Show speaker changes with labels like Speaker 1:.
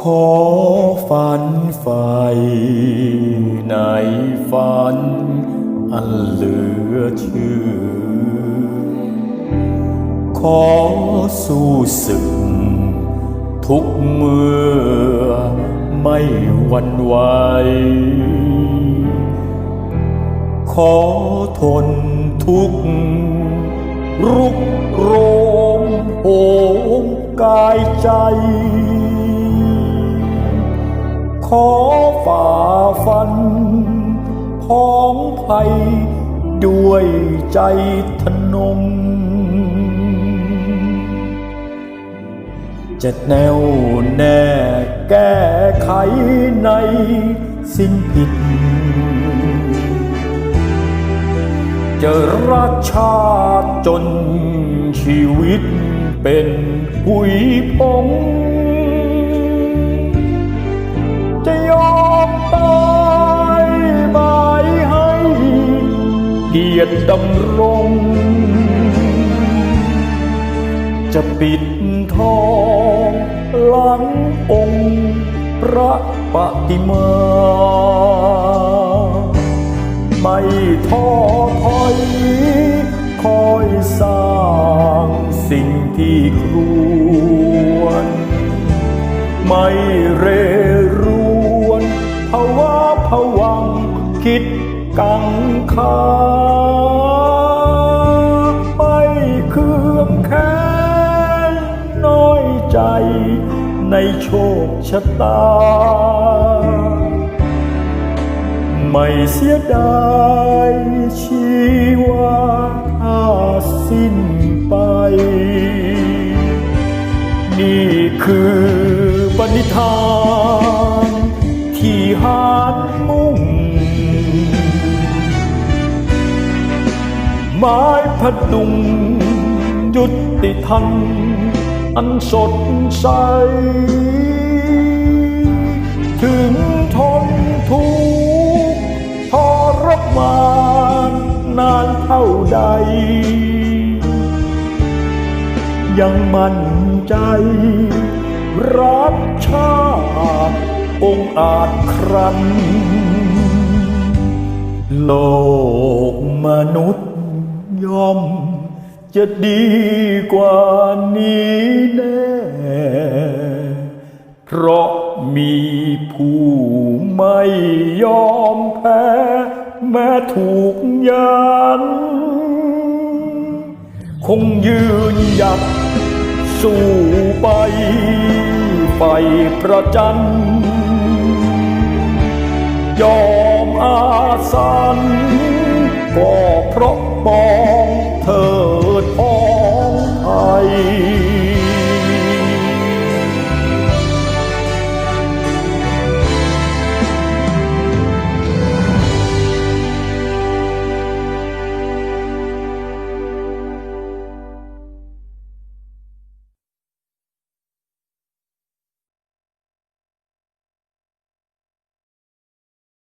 Speaker 1: ขอฝันไฟในฝัน อันเหลือเชื่อ ขอสู้สึก ทุกเมื่อไม่หวันไหวขอทนทุกข์รุกโรมโหมกายใจ ขอฝ่าฟันพ้องภัยด้วยใจทนงจะแน่วแน่แก้ไขในสิ้นผิด จะรักชาติจนชีวิตเป็นหุยพง เกียรติดำรง จะปิดทองหลังองค์พระปฏิมา ไม่ท้อถอยคอยสร้างสิ่งที่ครวรไม่เรร กังขาไม่เคืองแค้นน้อยใจในโชคชะตา ไม่เสียดายชีวาถ้าสิ้นไป นี่คือปณิธานที่หานมุ่ ม้พดุงยุติธรรมอันสดใส ถึงทนทุกข์ทรมานนานเท่าใด ยังมั่นใจ รักชาติองอาจครันโลกมนุษย์ ย่อมจะดีกว่านี้แน่ เพราะมีผู้ไม่ยอมแพ้ แม้ถูกยัน คงยืนหยัดสู้ไปไฟประจัน ยอมอาสันก็เพราะปอง